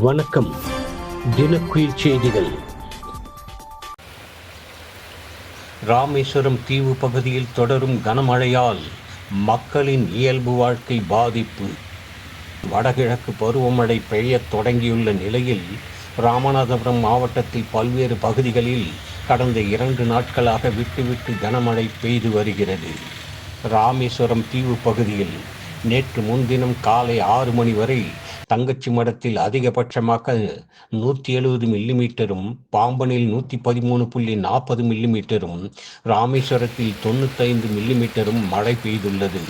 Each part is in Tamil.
வணக்கம். தினக்குயில் செய்திகள். ராமேஸ்வரம் தீவு பகுதியில் தொடரும் கனமழையால் மக்களின் இயல்பு வாழ்க்கை பாதிப்பு. வடகிழக்கு பருவமழை பெய்யத் தொடங்கியுள்ள நிலையில் ராமநாதபுரம் மாவட்டத்தில் பல்வேறு பகுதிகளில் கடந்த இரண்டு நாட்களாக விட்டுவிட்டு கனமழை பெய்து வருகிறது. ராமேஸ்வரம் தீவு பகுதியில் நேற்று முன்தினம் காலை ஆறு மணி வரை தங்கச்சி மடத்தில் அதிகபட்சமாக நூற்றி எழுபது மில்லிமீட்டரும் பாம்பனில் நூற்றி பதிமூணு புள்ளி நாற்பது மில்லிமீட்டரும் ராமேஸ்வரத்தில் தொண்ணூத்தைந்து மில்லிமீட்டரும் மழை பெய்துள்ளது.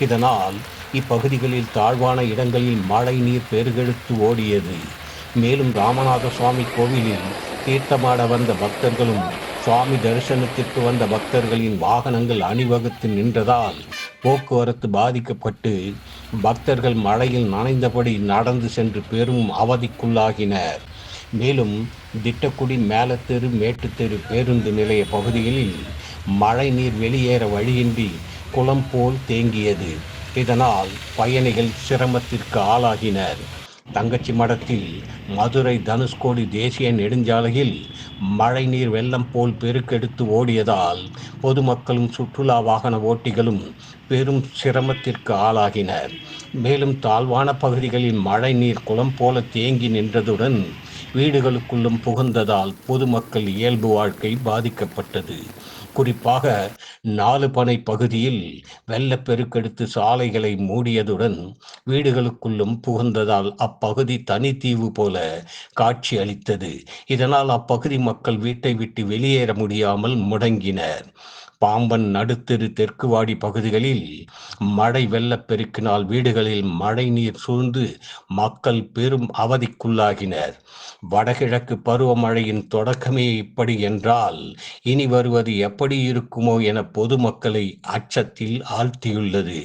இதனால் இப்பகுதிகளில் தாழ்வான இடங்களில் மழை நீர் பெருகெடுத்து ஓடியது. மேலும் ராமநாத சுவாமி கோவிலில் தீர்த்தமாட வந்த பக்தர்களும் சுவாமி தரிசனத்திற்கு வந்த பக்தர்களின் வாகனங்கள் அணிவகுத்து நின்றதால் போக்குவரத்து பாதிக்கப்பட்டு பக்தர்கள் மழையில் நனைந்தபடி நடந்து சென்று பெரும் அவதிக்குள்ளாகினர். மேலும் திட்டக்குடி மேலத்தெரு மேட்டுத்தெரு பேருந்து நிலைய பகுதிகளில் மழை நீர் வெளியேற வழியின்றி குளம் போல் தேங்கியது. இதனால் பயணிகள் சிரமத்திற்கு ஆளாகினர். தங்கச்சி மடத்தில் மதுரை தனுஷ்கோடி தேசிய நெடுஞ்சாலையில் மழைநீர் வெள்ளம் போல் பெருக்கெடுத்து ஓடியதால் பொதுமக்களும் சுற்றுலா வாகன ஓட்டிகளும் பெரும் சிரமத்திற்கு ஆளாகினர். மேலும் தாழ்வான பகுதிகளில் மழைநீர் குளம் போல தேங்கி நின்றதுடன் வீடுகளுக்குள்ளும் புகுந்ததால் பொதுமக்கள் இயல்பு வாழ்க்கை பாதிக்கப்பட்டது. குறிப்பாக நாலு பனை பகுதியில் வெள்ளப்பெருக்கெடுத்து சாலைகளை மூடியதுடன் வீடுகளுக்குள்ளும் புகுந்ததால் அப்பகுதி தனித்தீவு போல காட்சி அளித்தது. இதனால் அப்பகுதி மக்கள் வீட்டை விட்டு வெளியேற முடியாமல் முடங்கினர். பாம்பன் நடுத்தெரு தெற்குவாடி பகுதிகளில் மழை வெள்ளப்பெருக்கினால் வீடுகளில் மழை நீர் சூழ்ந்து மக்கள் பெரும் அவதிக்குள்ளாகினர். வடகிழக்கு பருவமழையின் தொடக்கமே இப்படி என்றால் இனி வருவது எப்படி இருக்குமோ என பொதுமக்களை அச்சத்தில் ஆழ்த்தியுள்ளது.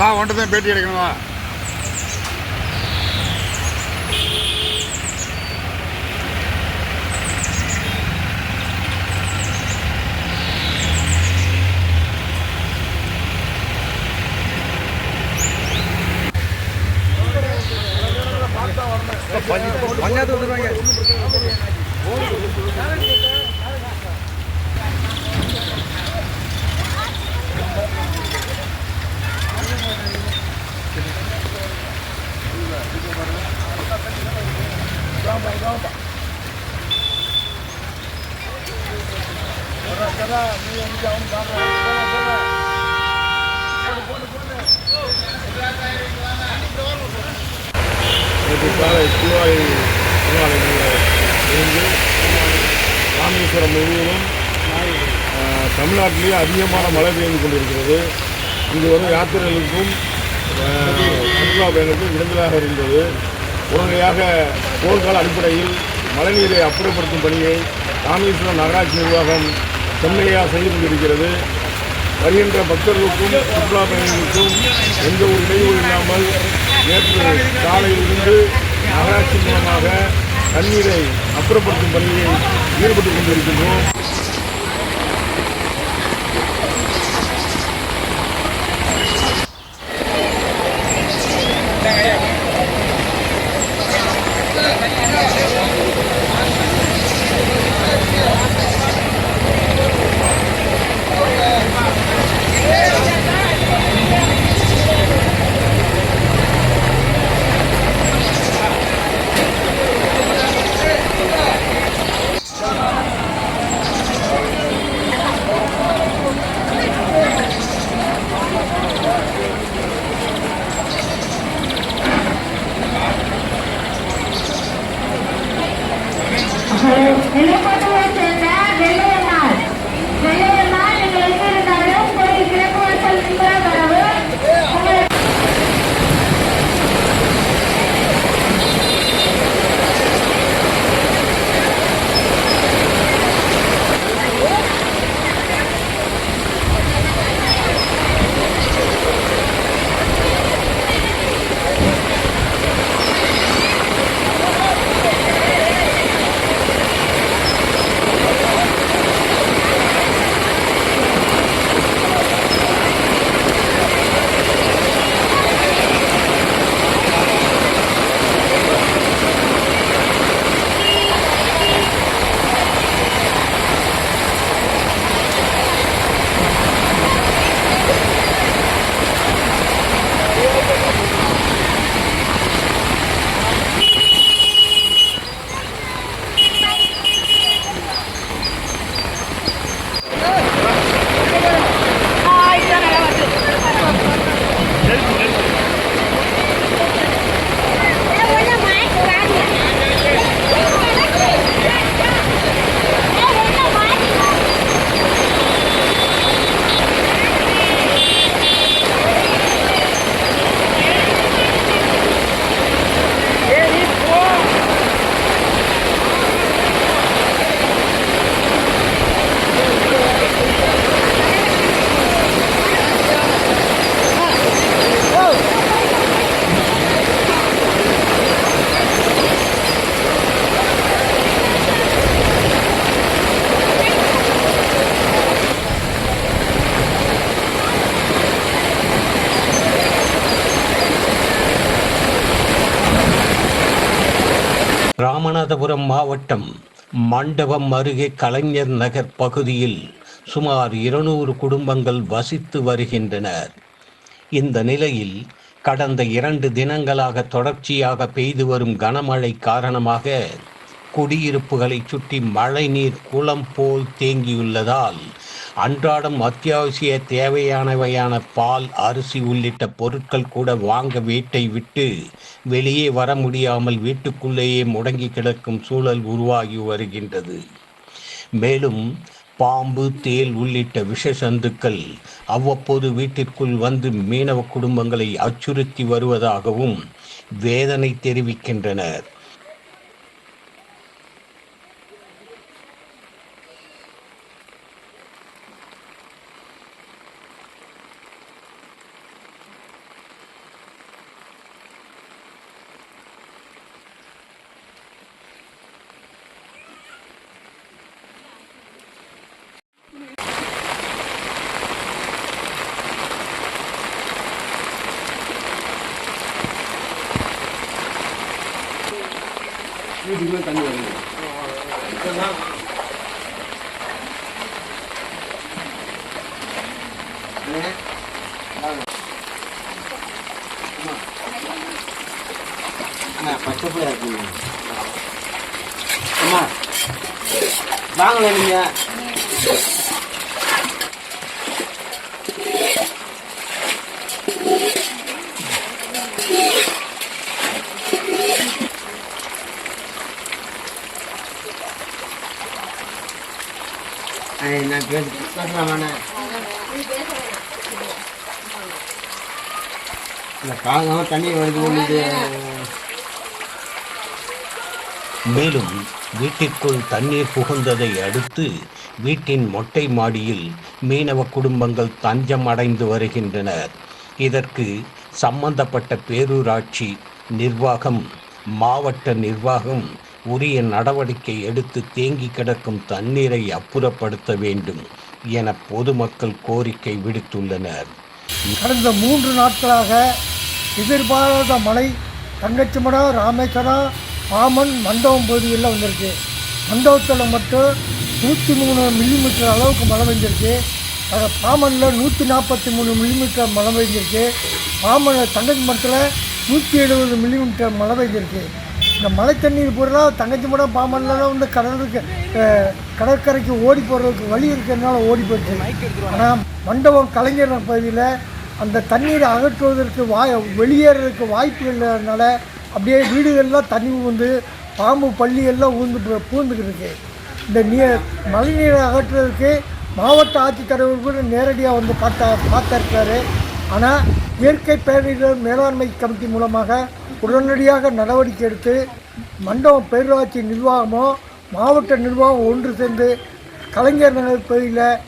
வா ஒன்று தான் பேட்டி எடுக்கணுமா பஞ்சாயத்து வந்துருவாங்க நேற்று காலை இருந்து ராமேஸ்வரம் முழுவதும் தமிழ்நாட்டிலேயே அதிகமான மழை பெய்து கொண்டிருக்கிறது. இங்கு வரும் யாத்திரைகளுக்கும் சுற்றுலா பயணிக்கும் இடைஞ்சலாக இருந்தது. உடனடியாக போர்க்கால அடிப்படையில் மழைநீரை அப்புறப்படுத்தும் பணியை ராமேஸ்வரம் நகராட்சி நிர்வாகம் செம்மையாக செய்து கொண்டிருக்கிறது. வருகின்ற பக்தர்களுக்கும் சுற்றுலா பயணிகளுக்கும் எந்த ஒரு இடையூறு இல்லாமல் நேற்று காலையிலிருந்து நகராட்சி மூலமாக தண்ணீரை அப்புறப்படுத்தும் பணியை ஈடுபட்டுக் கொண்டிருக்கின்றோம். ராமநாதபுரம் மாவட்டம் மண்டபம் அருகே கலைஞர் நகர் பகுதியில் சுமார் இருநூறு குடும்பங்கள் வசித்து வருகின்றனர். இந்த நிலையில் கடந்த இரண்டு தினங்களாக தொடர்ச்சியாக பெய்து வரும் கனமழை காரணமாக குடியிருப்புகளைச் சுற்றி மழைநீர் குளம் போல் தேங்கியுள்ளதால் அன்றாடம் அத்தியாவசிய தேவையானவையான பால் அரிசி உள்ளிட்ட பொருட்கள் கூட வாங்க வீட்டை விட்டு வெளியே வர முடியாமல் வீட்டுக்குள்ளேயே முடங்கி கிடக்கும் சூழல் உருவாகி வருகின்றது. மேலும் பாம்பு தேல் உள்ளிட்ட விஷ சந்துக்கள் அவ்வப்போது வீட்டிற்குள் வந்து மீனவ குடும்பங்களை அச்சுறுத்தி வருவதாகவும் வேதனை தெரிவிக்கின்றனர். வீட்டுக்குமே தண்ணி வருது. அண்ணா பச்சை பிள்ளையா இருக்குங்க. அம்மா வாங்கல நீங்க. நான் பேச பேசலாமாண்ணே தண்ணி வருது மேலும் வீட்டிற்குள் தண்ணீர் புகுந்ததை அடுத்து வீட்டின் மொட்டை மாடியில் மீனவ குடும்பங்கள் தஞ்சம் அடைந்து வருகின்றனர். இதற்கு சம்பந்தப்பட்ட பேரூராட்சி நிர்வாகம் மாவட்ட நிர்வாகம் உரிய நடவடிக்கை எடுத்து தேங்கி கிடக்கும் தண்ணீரை அப்புறப்படுத்த வேண்டும் என பொதுமக்கள் கோரிக்கை விடுத்துள்ளனர். கடந்த மூன்று நாட்களாக எதிர்பாராத மழை தங்கச்சிமடம் ராமேஸ்வரம் பாமன் மண்டபம் பகுதியில் வந்திருக்கு. மண்டபத்தில் மட்டும் நூற்றி மூணு மில்லிமீட்டர் அளவுக்கு மழை பெஞ்சிருக்கு. அது பாமனில் நூற்றி நாற்பத்தி மூணு மில்லிமீட்டர் மழை பெஞ்சிருக்கு. பாமன் தங்கச்சி மரத்தில் நூற்றி எழுபது மில்லிமீட்டர் மழை பெஞ்சிருக்கு. இந்த மழை தண்ணீர் பூரா தங்கச்சி மடம் பாமன்லாம் வந்து கடலுக்கு கடற்கரைக்கு ஓடி போகிறதுக்கு வழி இருக்கிறதுனால ஓடி போயிடுச்சு. ஆனால் மண்டபம் கலைஞர் பகுதியில் அந்த தண்ணீரை அகற்றுவதற்கு வாய் வெளியேறதுக்கு வாய்ப்பு இல்லாதனால அப்படியே வீடுகள்லாம் தண்ணி ஊந்து பாம்பு பள்ளி எல்லாம் ஊந்து பூந்துக்கிட்டு இருக்கு. இந்த நீ மழைநீரை அகற்றுறதுக்கு மாவட்ட ஆட்சித்தலைவர் கூட நேரடியாக வந்து பார்த்தா பார்த்துருக்காரு ஆனால் இயற்கை பேரிடர் மேலாண்மை கமிட்டி மூலமாக உடனடியாக நடவடிக்கை எடுத்து மண்டபம் பேரூராட்சி நிர்வாகமோ மாவட்ட நிர்வாகம் ஒன்று சேர்ந்து கலைஞர் நகர் பகுதியில்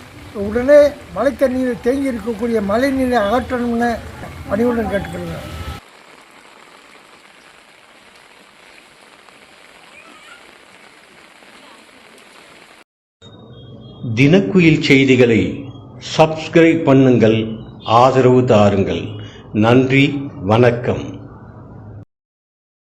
உடனே மழை தண்ணீர் தேங்கி இருக்கக்கூடிய மழை நீரை அகற்றணும்னு பணிவுடன் கேட்டுக்கிறேன் தினக்குயில் செய்திகளை சப்ஸ்கிரைப் பண்ணுங்கள் ஆதரவு தாருங்கள். நன்றி வணக்கம்.